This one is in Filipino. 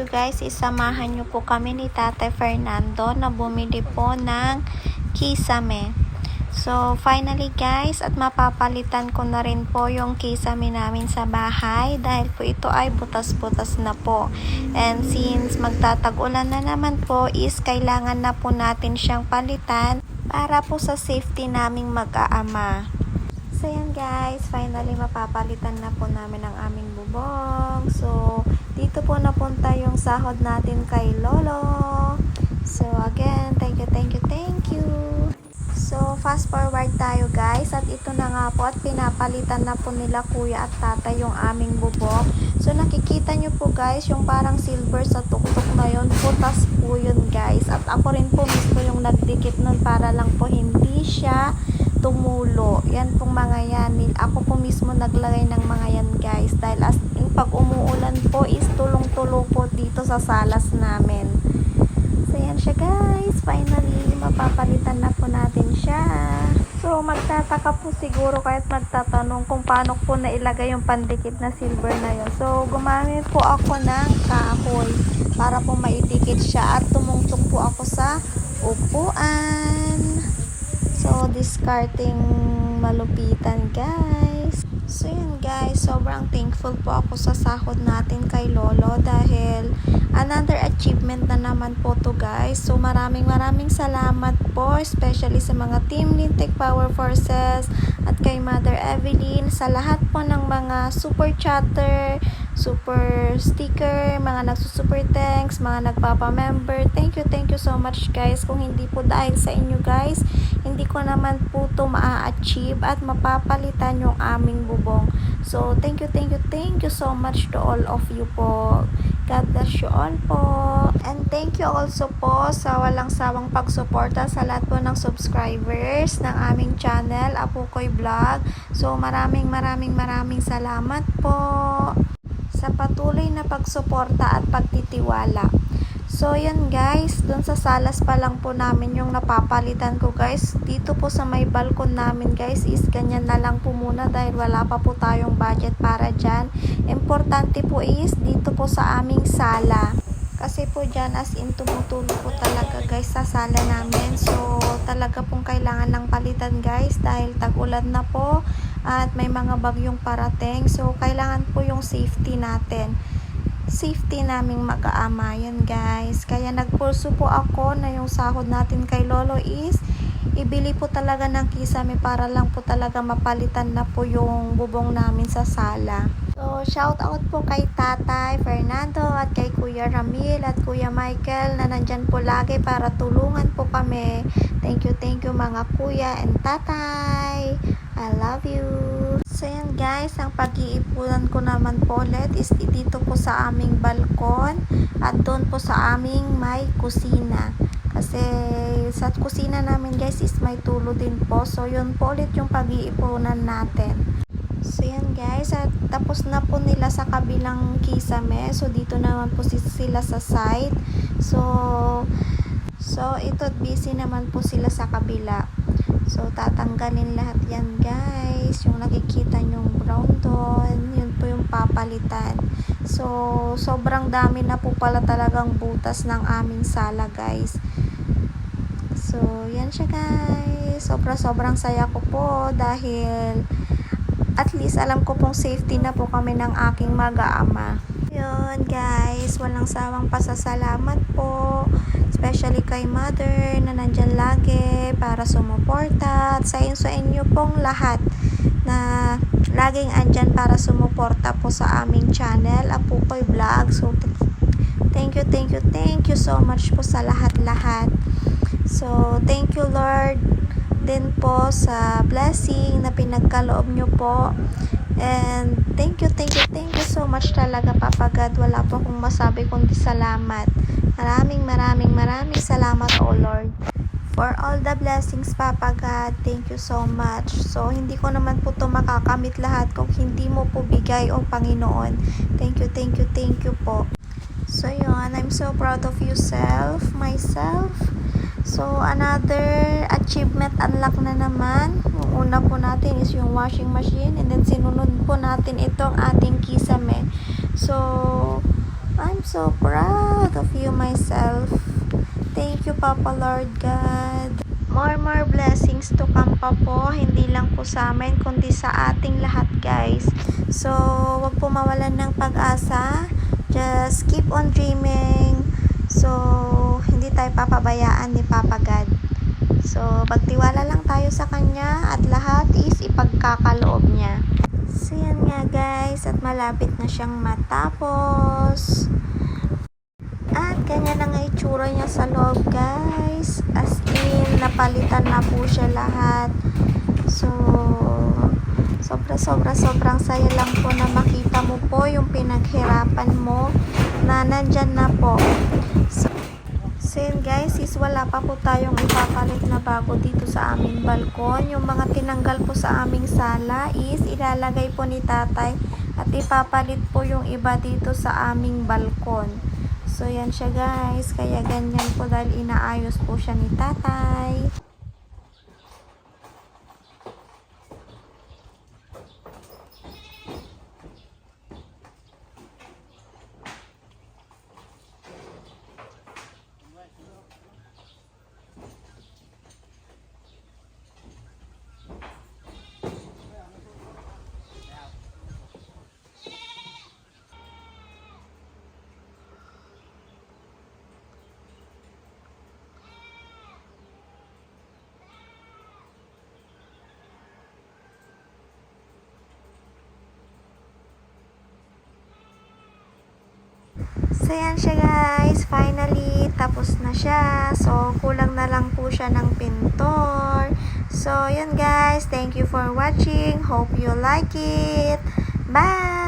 video guys, isamahan nyo po kami ni Tate Fernando na bumili po ng kisame. So, finally guys, at mapapalitan ko na rin po yung kisame namin sa bahay dahil po ito ay butas-butas na po. And since magtatag-ulan na naman po is kailangan na po natin siyang palitan para po sa safety naming mag-aama. So yan guys, finally mapapalitan na po namin ang aming bubong. So, dito po napunta yung sahod natin kay Lolo. So again, thank you, thank you, thank you. So, fast forward tayo guys at ito na nga po at pinapalitan na po nila kuya at tata yung aming bubong. So, nakikita nyo po guys yung parang silver sa tuktok na yun. Putas po yun guys. At ako rin po mismo yung nagdikit nun para lang po hindi siya tumulo. Yan pong mga yan. Ako po mismo naglagay ng mga yan guys. Dahil as sa salas namin. So yan siya guys. Finally, mapapalitan na po natin siya. So magtataka po siguro kahit magtatanong kung paano po nailagay yung pandikit na silver na yun. So gumamit po ako ng kahoy para po maidikit siya at tumungtong po ako sa upuan. So, discarding malupitan, guys. Guys, sobrang thankful po ako sa sahod natin kay Lolo dahil another achievement na naman po to guys. So, maraming maraming salamat po, especially sa mga Team Lintec Power Forces at kay Mother Evelyn, sa lahat po ng mga super chatter, super sticker, mga nagsusuper thanks, mga nagpapa-member. Thank you, thank you so much guys. Kung hindi po dahil sa inyo guys, hindi ko naman po to maa-achieve at mapapalitan yung aming bubong. So, thank you, thank you, thank you so much to all of you po. God bless you all po. And thank you also po sa walang sawang pagsuporta sa lahat po ng subscribers ng aming channel, Apukoy Vlog. So, maraming maraming maraming salamat po sa patuloy na pagsuporta at pagtitiwala. So, yan guys, dun sa salas pa lang po namin yung napapalitan ko guys. Dito po sa may balkon namin guys is ganyan na lang po muna dahil wala pa po tayong budget para dyan. Importante po is dito po sa aming sala. Kasi po dyan as in tumutulo po talaga guys sa sala namin. So, talaga pong kailangan ng palitan guys dahil tag-ulan na po at may mga bagyong parating. So, kailangan po yung safety natin safety naming mag-aama. Guys. Kaya nagpulso po ako na yung sahod natin kay Lolo is ibili po talaga ng kisame para lang po talaga mapalitan na po yung bubong namin sa sala. So, shout out po kay Tatay Fernando at kay Kuya Ramil at Kuya Michael na nandyan po lagi para tulungan po kami. Thank you, thank you mga kuya and tatay. I love you. So yan guys, ang pag-iipunan ko naman po ulit is dito po sa aming balkon at doon po sa aming may kusina. Kasi sa kusina namin guys is may tulo din po. So yun po ulit yung pag-iipunan natin. So yan guys, at tapos na po nila sa kabilang kisame. So dito naman po si- sila sa side. So So ito busy naman po sila sa kabila. So tatanggalin lahat yan guys. Yung nakikita nyong brown doon, yun po yung papalitan. So sobrang dami na po pala talagang butas ng aming sala guys. So, yan siya guys. Sobra-sobrang saya ko po dahil at least alam ko pong safety na po kami ng aking mag-aama. Yun guys, walang sawang pasasalamat po. Especially kay mother na nandyan lagi para sumuporta. At sa inyo, sa inyo pong lahat na laging andyan para sumuporta po sa aming channel, Apukoy Vlog. So, thank you, thank you, thank you so much po sa lahat-lahat. So, thank you Lord din po sa blessing na pinagkaloob nyo po. And thank you, thank you, thank you so much talaga Papa God. Wala po akong masabi kundi salamat. Maraming, maraming, maraming salamat O Lord. For all the blessings Papa God, thank you so much. So, hindi ko naman po to makakamit lahat kung hindi mo po bigay o Panginoon. Thank you, thank you, thank you po. So, yun. I'm so proud of yourself, myself. So, another achievement unlock na naman. Una po natin is yung washing machine. And then, sinunod po natin itong ating kisame. So, I'm so proud of you myself. Thank you, Papa Lord God. More, more blessings to come pa po. Hindi lang po sa amin, kundi sa ating lahat, guys. So, wag po mawalan ng pag-asa. Just keep on dreaming. So, hindi tayo papabayaan ni Papa God. So, pagtiwala lang tayo sa Kanya at lahat is ipagkakaloob niya. So, yan nga guys. At malapit na siyang matapos. At ganyan na nga itsura niya sa loob guys. As in, napalitan na po siya lahat. So, sobra sobra sobrang saya lang po na makita mo po yung pinaghirapan mo na nandyan na po. So, yun guys, is wala pa po tayong ipapalit na bago dito sa aming balkon. Yung mga tinanggal po sa aming sala is ilalagay po ni tatay at ipapalit po yung iba dito sa aming balkon. So yan siya guys, kaya ganyan po dahil inaayos po siya ni tatay. So yan siya guys, finally tapos na siya. So kulang na lang po siya ng pintor. So yun guys, thank you for watching. Hope you like it. Bye!